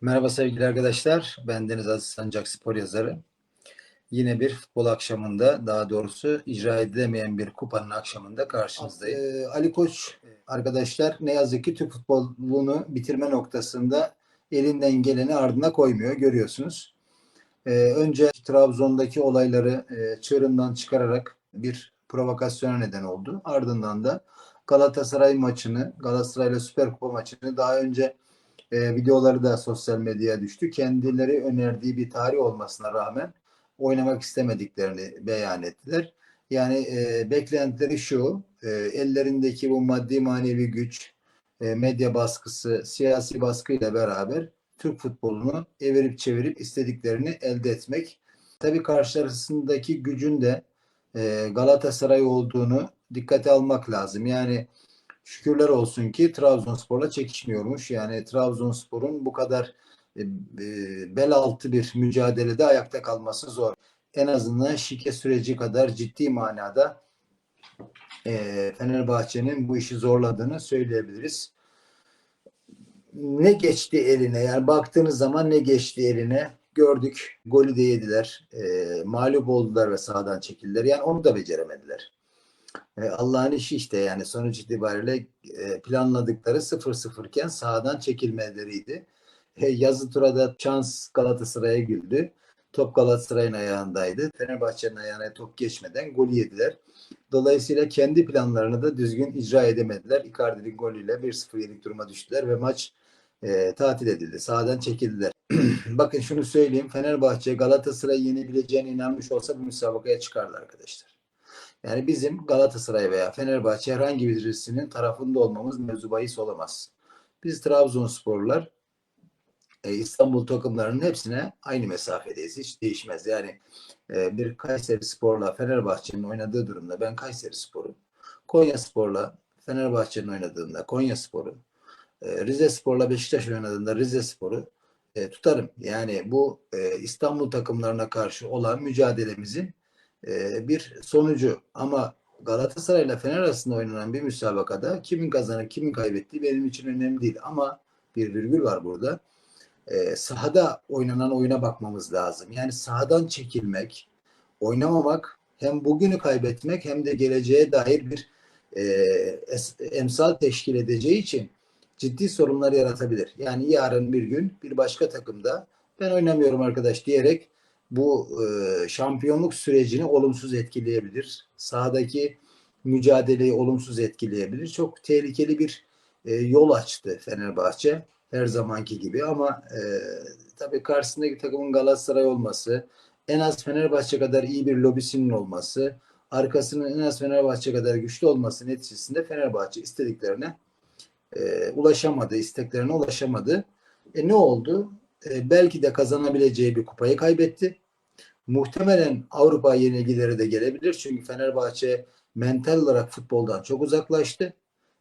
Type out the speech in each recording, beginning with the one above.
Merhaba sevgili arkadaşlar. Ben Deniz Aziz Sancak spor yazarı. Yine bir futbol akşamında daha doğrusu icra edilemeyen bir kupanın akşamında karşınızdayım. Ee, Ali Koç arkadaşlar ne yazık ki Türk futbolunu bitirme noktasında elinden geleni ardına koymuyor görüyorsunuz. Ee, önce Trabzon'daki olayları e, çığırından çıkararak bir provokasyona neden oldu. Ardından da Galatasaray maçını, Galatasaray ile Süper Kupa maçını daha önce e, videoları da sosyal medyaya düştü. Kendileri önerdiği bir tarih olmasına rağmen oynamak istemediklerini beyan ettiler. Yani e, beklentileri şu, e, ellerindeki bu maddi manevi güç, e, medya baskısı, siyasi baskıyla beraber Türk futbolunu evirip çevirip istediklerini elde etmek. Tabii karşılarındaki gücün de e, Galatasaray olduğunu dikkate almak lazım. Yani şükürler olsun ki Trabzonspor'la çekişmiyormuş. Yani Trabzonspor'un bu kadar e, e, bel altı bir mücadelede ayakta kalması zor. En azından şike süreci kadar ciddi manada e, Fenerbahçe'nin bu işi zorladığını söyleyebiliriz. Ne geçti eline? Yani baktığınız zaman ne geçti eline? Gördük. Golü de yediler. E, mağlup oldular ve sahadan çekildiler. Yani onu da beceremediler. E, Allah'ın işi işte yani sonuç itibariyle e, planladıkları 0-0 iken sahadan çekilmeleriydi. E, yazı turada şans Galatasaray'a güldü. Top Galatasaray'ın ayağındaydı. Fenerbahçe'nin ayağına top geçmeden gol yediler. Dolayısıyla kendi planlarını da düzgün icra edemediler. Icardi'nin golüyle 1-0 yenik duruma düştüler ve maç e, tatil edildi. Sahadan çekildiler. Bakın şunu söyleyeyim. Fenerbahçe Galatasaray'ı yenebileceğine inanmış olsa bu müsabakaya çıkardı arkadaşlar. Yani bizim Galatasaray veya Fenerbahçe herhangi birisinin tarafında olmamız mevzu olamaz. Biz Trabzonsporlular e, İstanbul takımlarının hepsine aynı mesafedeyiz. Hiç değişmez. Yani e, bir Kayseri Spor'la Fenerbahçe'nin oynadığı durumda ben Kayseri Spor'u, Konya Spor'la Fenerbahçe'nin oynadığında Konya Spor'u, e, Rize Spor'la Beşiktaş oynadığında Rize Spor'u e, tutarım. Yani bu İstanbul takımlarına karşı olan mücadelemizin e, bir sonucu. Ama Galatasaray ile Fener arasında oynanan bir müsabakada kimin kazanıp kimin kaybettiği benim için önemli değil. Ama bir virgül var burada. E, sahada oynanan oyuna bakmamız lazım. Yani sahadan çekilmek, oynamamak hem bugünü kaybetmek hem de geleceğe dair bir e, es, emsal teşkil edeceği için ciddi sorunlar yaratabilir. Yani yarın bir gün bir başka takımda ben oynamıyorum arkadaş diyerek bu e, şampiyonluk sürecini olumsuz etkileyebilir. Sahadaki mücadeleyi olumsuz etkileyebilir. Çok tehlikeli bir e, yol açtı Fenerbahçe her zamanki gibi ama e, tabii karşısındaki takımın Galatasaray olması, en az Fenerbahçe kadar iyi bir lobisinin olması, arkasının en az Fenerbahçe kadar güçlü olması neticesinde Fenerbahçe istediklerine e, ulaşamadı, isteklerine ulaşamadı. E ne oldu? E, belki de kazanabileceği bir kupayı kaybetti. Muhtemelen Avrupa yenilgileri de gelebilir. Çünkü Fenerbahçe mental olarak futboldan çok uzaklaştı.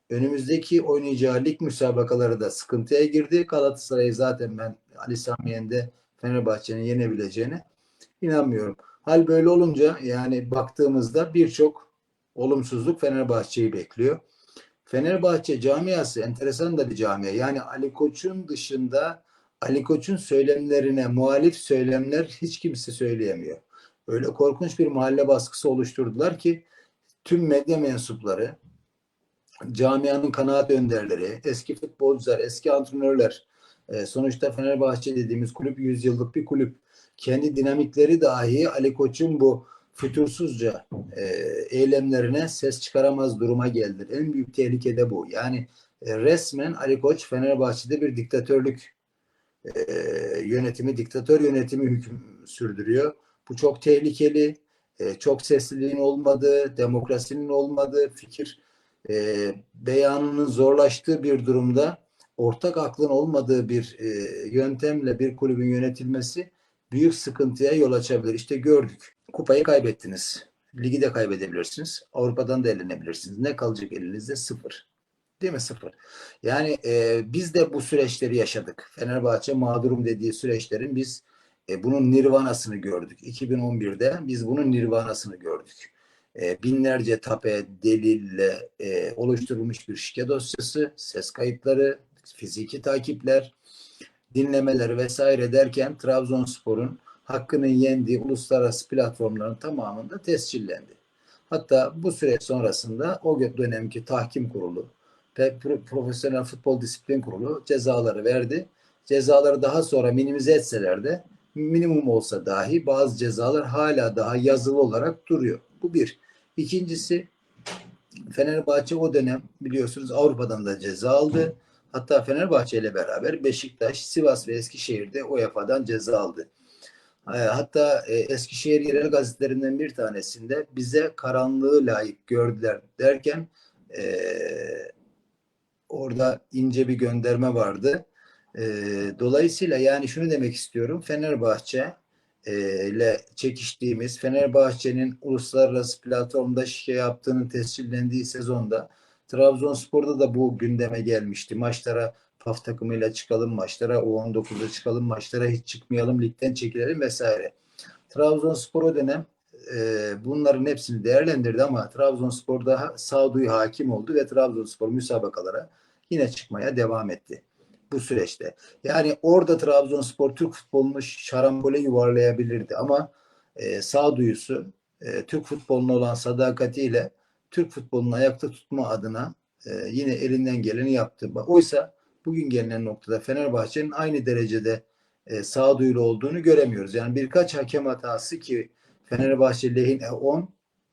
Önümüzdeki oynayacağı lig müsabakaları da sıkıntıya girdi. Galatasaray'ı zaten ben Ali Samiyen'de Fenerbahçe'nin yenebileceğine inanmıyorum. Hal böyle olunca yani baktığımızda birçok olumsuzluk Fenerbahçe'yi bekliyor. Fenerbahçe camiası enteresan da bir camia. Yani Ali Koç'un dışında Ali Koç'un söylemlerine muhalif söylemler hiç kimse söyleyemiyor. Öyle korkunç bir mahalle baskısı oluşturdular ki tüm medya mensupları, camianın kanaat önderleri, eski futbolcular, eski antrenörler, e, sonuçta Fenerbahçe dediğimiz kulüp yüzyıllık bir kulüp. Kendi dinamikleri dahi Ali Koç'un bu fütursuzca e, eylemlerine ses çıkaramaz duruma geldi. En büyük tehlike de bu. Yani e, resmen Ali Koç Fenerbahçe'de bir diktatörlük e, yönetimi, diktatör yönetimi hüküm sürdürüyor. Bu çok tehlikeli, e, çok sesliliğin olmadığı, demokrasinin olmadığı, fikir e, beyanının zorlaştığı bir durumda ortak aklın olmadığı bir e, yöntemle bir kulübün yönetilmesi büyük sıkıntıya yol açabilir. İşte gördük. Kupayı kaybettiniz. Ligi de kaybedebilirsiniz. Avrupa'dan da elenebilirsiniz. Ne kalacak elinizde? Sıfır. Değil mi? Sıfır. Yani e, biz de bu süreçleri yaşadık. Fenerbahçe mağdurum dediği süreçlerin biz e, bunun nirvanasını gördük. 2011'de biz bunun nirvanasını gördük. E, binlerce tape, delille e, oluşturulmuş bir şike dosyası, ses kayıtları, fiziki takipler, dinlemeleri vesaire derken Trabzonspor'un hakkının yendiği uluslararası platformların tamamında tescillendi. Hatta bu süreç sonrasında o dönemki tahkim kurulu Profesyonel Futbol Disiplin Kurulu cezaları verdi. Cezaları daha sonra minimize etseler de minimum olsa dahi bazı cezalar hala daha yazılı olarak duruyor. Bu bir. İkincisi Fenerbahçe o dönem biliyorsunuz Avrupa'dan da ceza aldı. Hatta Fenerbahçe ile beraber Beşiktaş, Sivas ve Eskişehir'de UEFA'dan ceza aldı. Ee, hatta e, Eskişehir yerel gazetelerinden bir tanesinde bize karanlığı layık gördüler derken e, orada ince bir gönderme vardı. E, dolayısıyla yani şunu demek istiyorum. Fenerbahçe ile çekiştiğimiz Fenerbahçe'nin uluslararası platformda şey yaptığının tescillendiği sezonda Trabzonspor'da da bu gündeme gelmişti. Maçlara PAF takımıyla çıkalım maçlara, U19'da çıkalım maçlara hiç çıkmayalım, ligden çekilelim vesaire. Trabzonspor o dönem e, bunların hepsini değerlendirdi ama Trabzonspor daha sağduyu hakim oldu ve Trabzonspor müsabakalara yine çıkmaya devam etti bu süreçte. Yani orada Trabzonspor Türk futbolunu şarambole yuvarlayabilirdi ama e, sağduyusu e, Türk futboluna olan sadakatiyle Türk futbolunu ayakta tutma adına e, yine elinden geleni yaptı. Oysa bugün gelinen noktada Fenerbahçe'nin aynı derecede e, sağduyulu olduğunu göremiyoruz. Yani birkaç hakem hatası ki Fenerbahçe lehine 10,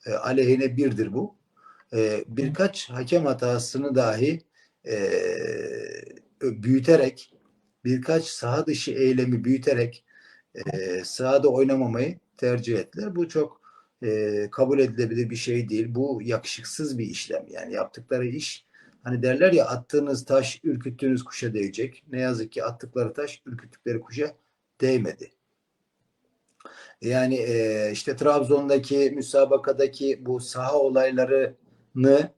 e, aleyhine 1'dir bu. E, birkaç hakem hatasını dahi e, büyüterek birkaç saha dışı eylemi büyüterek e, sahada oynamamayı tercih ettiler. Bu çok e, kabul edilebilir bir şey değil. Bu yakışıksız bir işlem. Yani yaptıkları iş hani derler ya attığınız taş ürküttüğünüz kuşa değecek. Ne yazık ki attıkları taş ürküttükleri kuşa değmedi. Yani e, işte Trabzon'daki müsabakadaki bu saha olaylarını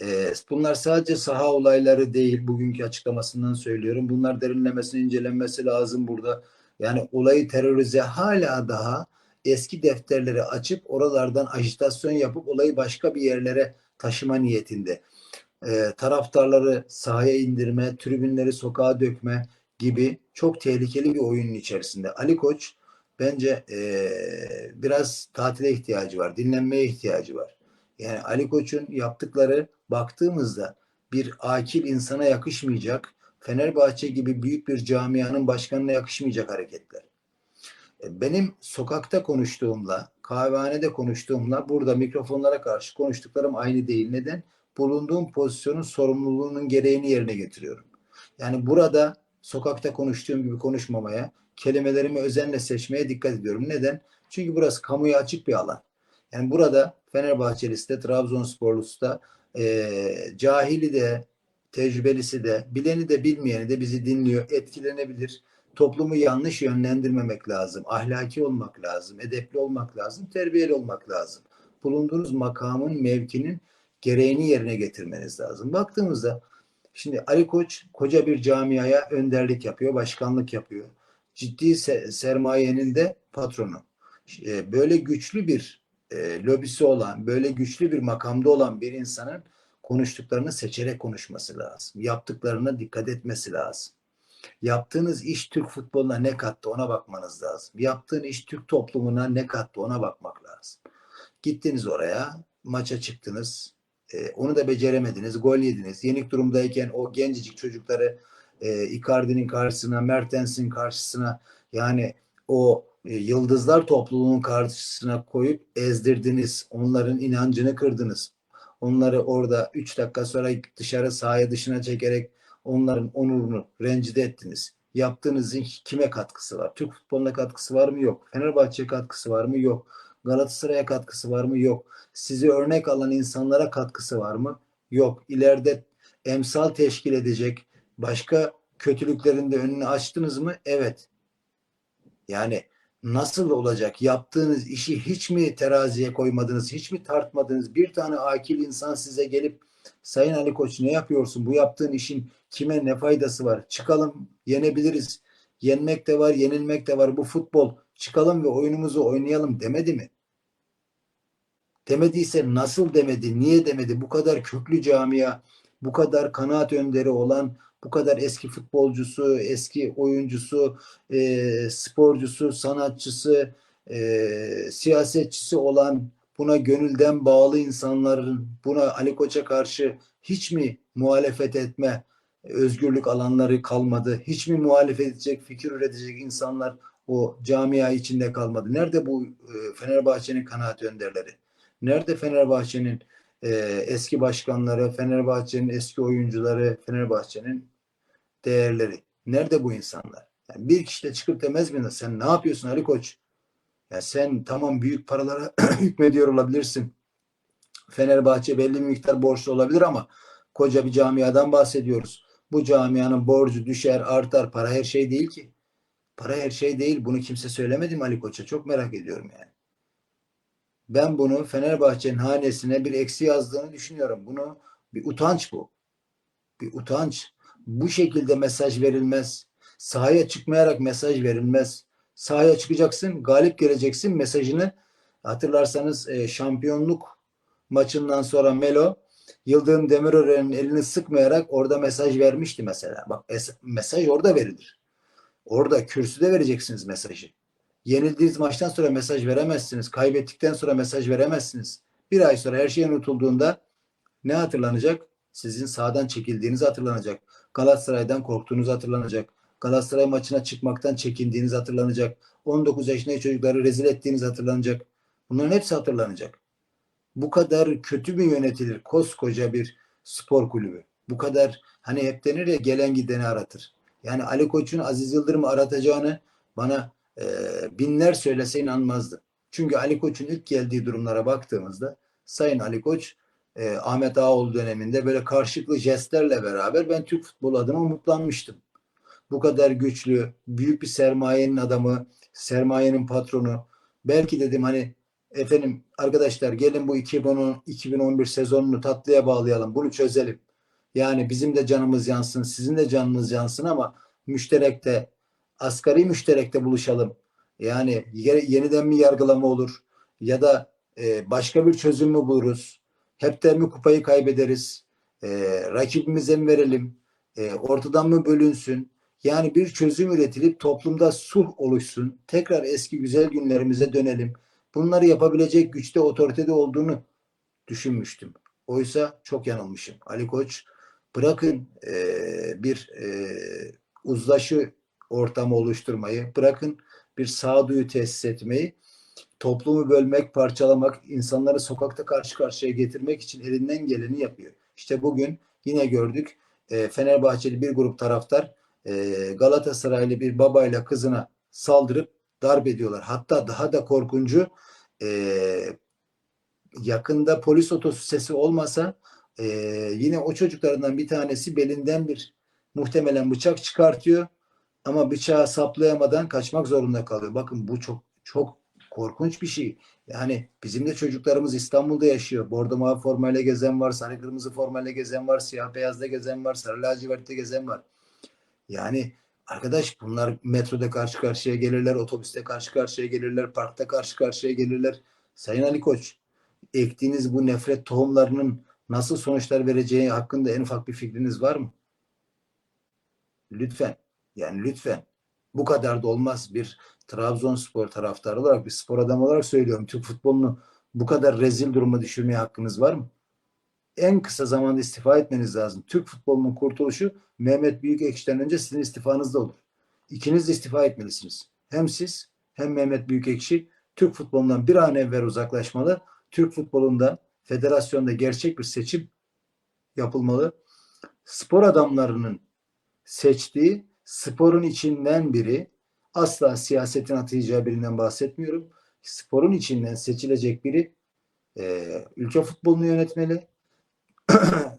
e, bunlar sadece saha olayları değil bugünkü açıklamasından söylüyorum. Bunlar derinlemesine incelenmesi lazım burada. Yani olayı terörize hala daha eski defterleri açıp oralardan ajitasyon yapıp olayı başka bir yerlere taşıma niyetinde. E, taraftarları sahaya indirme, tribünleri sokağa dökme gibi çok tehlikeli bir oyunun içerisinde. Ali Koç bence e, biraz tatile ihtiyacı var, dinlenmeye ihtiyacı var. Yani Ali Koç'un yaptıkları baktığımızda bir akil insana yakışmayacak, Fenerbahçe gibi büyük bir camianın başkanına yakışmayacak hareketler. E, benim sokakta konuştuğumla, kahvehanede konuştuğumla burada mikrofonlara karşı konuştuklarım aynı değil. Neden? Bulunduğum pozisyonun sorumluluğunun gereğini yerine getiriyorum. Yani burada sokakta konuştuğum gibi konuşmamaya, kelimelerimi özenle seçmeye dikkat ediyorum. Neden? Çünkü burası kamuya açık bir alan. Yani burada Fenerbahçelisi de, Trabzonsporlusu da, e, cahili de, tecrübelisi de, bileni de bilmeyeni de bizi dinliyor, etkilenebilir. Toplumu yanlış yönlendirmemek lazım. Ahlaki olmak lazım, edepli olmak lazım, terbiyeli olmak lazım. Bulunduğunuz makamın, mevkinin gereğini yerine getirmeniz lazım. Baktığımızda şimdi Ali Koç koca bir camiaya önderlik yapıyor, başkanlık yapıyor. Ciddi sermayenin de patronu. E, böyle güçlü bir e, lobisi olan, böyle güçlü bir makamda olan bir insanın konuştuklarını seçerek konuşması lazım. Yaptıklarına dikkat etmesi lazım. Yaptığınız iş Türk futboluna ne kattı ona bakmanız lazım. Yaptığın iş Türk toplumuna ne kattı ona bakmak lazım. Gittiniz oraya, maça çıktınız. E, onu da beceremediniz, gol yediniz. Yenik durumdayken o gencecik çocukları e, Icardi'nin karşısına, Mertens'in karşısına yani o e, yıldızlar topluluğunun karşısına koyup ezdirdiniz. Onların inancını kırdınız. Onları orada 3 dakika sonra dışarı sahaya dışına çekerek onların onurunu rencide ettiniz. Yaptığınızın kime katkısı var? Türk futboluna katkısı var mı? Yok. Fenerbahçe'ye katkısı var mı? Yok. Galatasaray'a katkısı var mı? Yok. Sizi örnek alan insanlara katkısı var mı? Yok. İleride emsal teşkil edecek başka kötülüklerin de önünü açtınız mı? Evet. Yani nasıl olacak? Yaptığınız işi hiç mi teraziye koymadınız? Hiç mi tartmadınız? Bir tane akil insan size gelip Sayın Ali Koç ne yapıyorsun? Bu yaptığın işin kime ne faydası var? Çıkalım yenebiliriz. Yenmek de var, yenilmek de var. Bu futbol. Çıkalım ve oyunumuzu oynayalım demedi mi? Demediyse nasıl demedi? Niye demedi? Bu kadar köklü camia, bu kadar kanaat önderi olan Bu kadar eski futbolcusu, eski oyuncusu, e, sporcusu, sanatçısı, e, siyasetçisi olan buna gönülden bağlı insanların buna Ali Koç'a karşı hiç mi muhalefet etme özgürlük alanları kalmadı? Hiç mi muhalefet edecek, fikir üretecek insanlar o camia içinde kalmadı? Nerede bu e, Fenerbahçe'nin kanaat önderleri? Nerede Fenerbahçe'nin e, eski başkanları, Fenerbahçe'nin eski oyuncuları, Fenerbahçe'nin değerleri? Nerede bu insanlar? Yani bir kişi de çıkıp demez mi? Sen ne yapıyorsun Ali Koç? Ya sen tamam büyük paralara hükmediyor olabilirsin. Fenerbahçe belli bir miktar borçlu olabilir ama koca bir camiadan bahsediyoruz. Bu camianın borcu düşer, artar. Para her şey değil ki. Para her şey değil. Bunu kimse söylemedi mi Ali Koç'a? Çok merak ediyorum yani. Ben bunu Fenerbahçe'nin hanesine bir eksi yazdığını düşünüyorum. Bunu bir utanç bu. Bir utanç. Bu şekilde mesaj verilmez. Sahaya çıkmayarak mesaj verilmez. Sahaya çıkacaksın, galip geleceksin mesajını hatırlarsanız e, şampiyonluk maçından sonra Melo Yıldırım Demirören'in elini sıkmayarak orada mesaj vermişti mesela. Bak es- mesaj orada verilir. Orada kürsüde vereceksiniz mesajı. Yenildiğiniz maçtan sonra mesaj veremezsiniz. Kaybettikten sonra mesaj veremezsiniz. Bir ay sonra her şey unutulduğunda ne hatırlanacak? Sizin sağdan çekildiğiniz hatırlanacak. Galatasaray'dan korktuğunuz hatırlanacak. Galatasaray maçına çıkmaktan çekindiğiniz hatırlanacak. 19 yaşındaki çocukları rezil ettiğiniz hatırlanacak. Bunların hepsi hatırlanacak. Bu kadar kötü mü yönetilir koskoca bir spor kulübü? Bu kadar hani hep denir ya gelen gideni aratır. Yani Ali Koç'un Aziz Yıldırım'ı aratacağını bana e, binler söylese inanmazdı. Çünkü Ali Koç'un ilk geldiği durumlara baktığımızda Sayın Ali Koç e, Ahmet Ağaoğlu döneminde böyle karşılıklı jestlerle beraber ben Türk futbolu adına umutlanmıştım. Bu kadar güçlü, büyük bir sermayenin adamı, sermayenin patronu. Belki dedim hani efendim arkadaşlar gelin bu 2010 2011 sezonunu tatlıya bağlayalım. Bunu çözelim. Yani bizim de canımız yansın, sizin de canınız yansın ama müşterekte, asgari müşterekte buluşalım. Yani yeniden mi yargılama olur ya da e, başka bir çözüm mü buluruz? Hepten mi kupayı kaybederiz? E, rakibimize mi verelim? E, ortadan mı bölünsün? Yani bir çözüm üretilip toplumda sulh oluşsun. Tekrar eski güzel günlerimize dönelim. Bunları yapabilecek güçte, otoritede olduğunu düşünmüştüm. Oysa çok yanılmışım. Ali Koç bırakın e, bir e, uzlaşı ortamı oluşturmayı, bırakın bir sağduyu tesis etmeyi, toplumu bölmek, parçalamak, insanları sokakta karşı karşıya getirmek için elinden geleni yapıyor. İşte bugün yine gördük e, Fenerbahçeli bir grup taraftar e, Galatasaraylı bir babayla kızına saldırıp darp ediyorlar. Hatta daha da korkuncu e, yakında polis otosu sesi olmasa e, yine o çocuklarından bir tanesi belinden bir muhtemelen bıçak çıkartıyor ama bıçağı saplayamadan kaçmak zorunda kalıyor. Bakın bu çok çok korkunç bir şey. Yani bizim de çocuklarımız İstanbul'da yaşıyor. Bordo mavi formayla gezen var, sarı kırmızı formayla gezen var, siyah beyazda gezen var, sarı lacivertte gezen var. Yani arkadaş bunlar metroda karşı karşıya gelirler, otobüste karşı karşıya gelirler, parkta karşı karşıya gelirler. Sayın Ali Koç, ektiğiniz bu nefret tohumlarının nasıl sonuçlar vereceği hakkında en ufak bir fikriniz var mı? Lütfen, yani lütfen. Bu kadar da olmaz. Bir Trabzonspor taraftarı olarak, bir spor adamı olarak söylüyorum. Türk futbolunu bu kadar rezil duruma düşürmeye hakkınız var mı? en kısa zamanda istifa etmeniz lazım. Türk futbolunun kurtuluşu Mehmet Büyükekşi'den önce sizin istifanızda olur. İkiniz de istifa etmelisiniz. Hem siz hem Mehmet Büyükekşi Türk futbolundan bir an evvel uzaklaşmalı. Türk futbolunda federasyonda gerçek bir seçim yapılmalı. Spor adamlarının seçtiği sporun içinden biri asla siyasetin atayacağı birinden bahsetmiyorum. Sporun içinden seçilecek biri e, ülke futbolunu yönetmeli,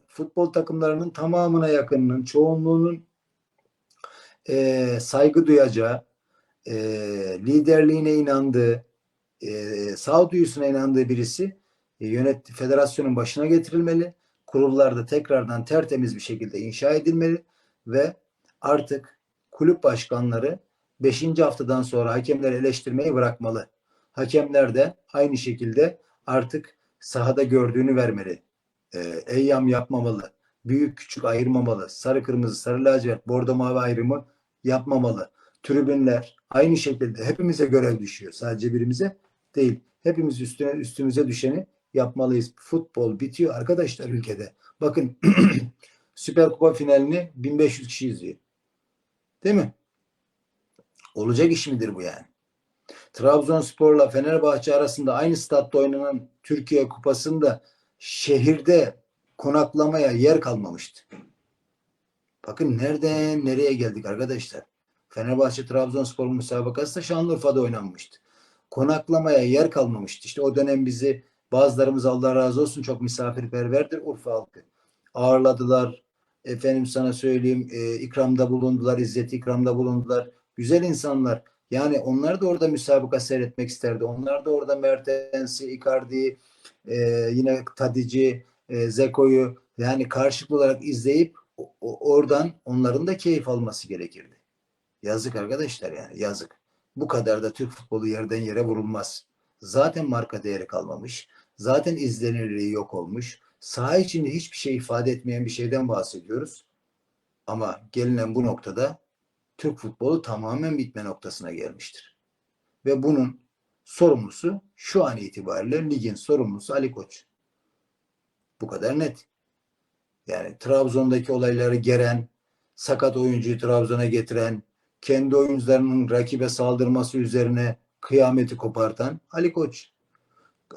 futbol takımlarının tamamına yakınının, çoğunluğunun e, saygı duyacağı, e, liderliğine inandığı, e, sağduyusuna inandığı birisi e, yönet federasyonun başına getirilmeli. Kurullarda tekrardan tertemiz bir şekilde inşa edilmeli ve artık kulüp başkanları 5. haftadan sonra hakemleri eleştirmeyi bırakmalı. Hakemler de aynı şekilde artık sahada gördüğünü vermeli e, eyyam yapmamalı. büyük küçük ayırmamalı. Sarı kırmızı, sarı lacivert, bordo mavi ayrımı yapmamalı. Tribünler aynı şekilde hepimize görev düşüyor. Sadece birimize değil. Hepimiz üstüne üstümüze düşeni yapmalıyız. Futbol bitiyor arkadaşlar ülkede. Bakın Süper Kupa finalini 1500 kişi izliyor. Değil mi? Olacak iş midir bu yani? Trabzonspor'la Fenerbahçe arasında aynı statta oynanan Türkiye Kupası'nda şehirde konaklamaya yer kalmamıştı. Bakın nereden nereye geldik arkadaşlar. Fenerbahçe Trabzonspor müsabakası da Şanlıurfa'da oynanmıştı. Konaklamaya yer kalmamıştı. İşte o dönem bizi bazılarımız Allah razı olsun çok misafirperverdir Urfa halkı. Ağırladılar. Efendim sana söyleyeyim e, ikramda bulundular, izzet ikramda bulundular. Güzel insanlar. Yani onlar da orada müsabaka seyretmek isterdi. Onlar da orada Mertens'i, Icardi'yi, e, yine Tadici, e, Zeko'yu yani karşılıklı olarak izleyip o- oradan onların da keyif alması gerekirdi. Yazık arkadaşlar yani yazık. Bu kadar da Türk futbolu yerden yere vurulmaz. Zaten marka değeri kalmamış. Zaten izlenirliği yok olmuş. Saha içinde hiçbir şey ifade etmeyen bir şeyden bahsediyoruz. Ama gelinen bu noktada Türk futbolu tamamen bitme noktasına gelmiştir. Ve bunun sorumlusu şu an itibariyle ligin sorumlusu Ali Koç. Bu kadar net. Yani Trabzon'daki olayları geren, sakat oyuncuyu Trabzon'a getiren, kendi oyuncularının rakibe saldırması üzerine kıyameti kopartan Ali Koç.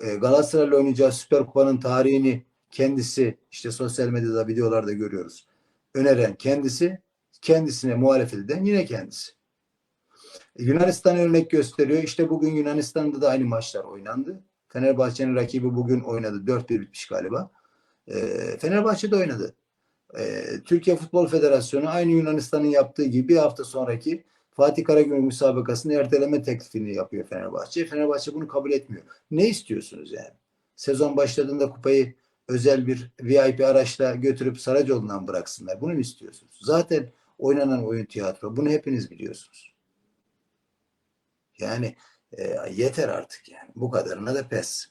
E, Galatasaray'la oynayacağı Süper Kupa'nın tarihini kendisi işte sosyal medyada videolarda görüyoruz. Öneren kendisi, kendisine muhalefet eden yine kendisi. E, Yunanistan örnek gösteriyor. İşte bugün Yunanistan'da da aynı maçlar oynandı. Fenerbahçe'nin rakibi bugün oynadı. 4-1 bitmiş galiba. E, Fenerbahçe de oynadı. E, Türkiye Futbol Federasyonu aynı Yunanistan'ın yaptığı gibi bir hafta sonraki Fatih Karagümrük müsabakasını erteleme teklifini yapıyor Fenerbahçe. Fenerbahçe bunu kabul etmiyor. Ne istiyorsunuz yani? Sezon başladığında kupayı özel bir VIP araçla götürüp Saracoğlu'ndan bıraksınlar. Bunu mu istiyorsunuz? Zaten oynanan oyun tiyatro. Bunu hepiniz biliyorsunuz. Yani e, yeter artık yani. Bu kadarına da pes.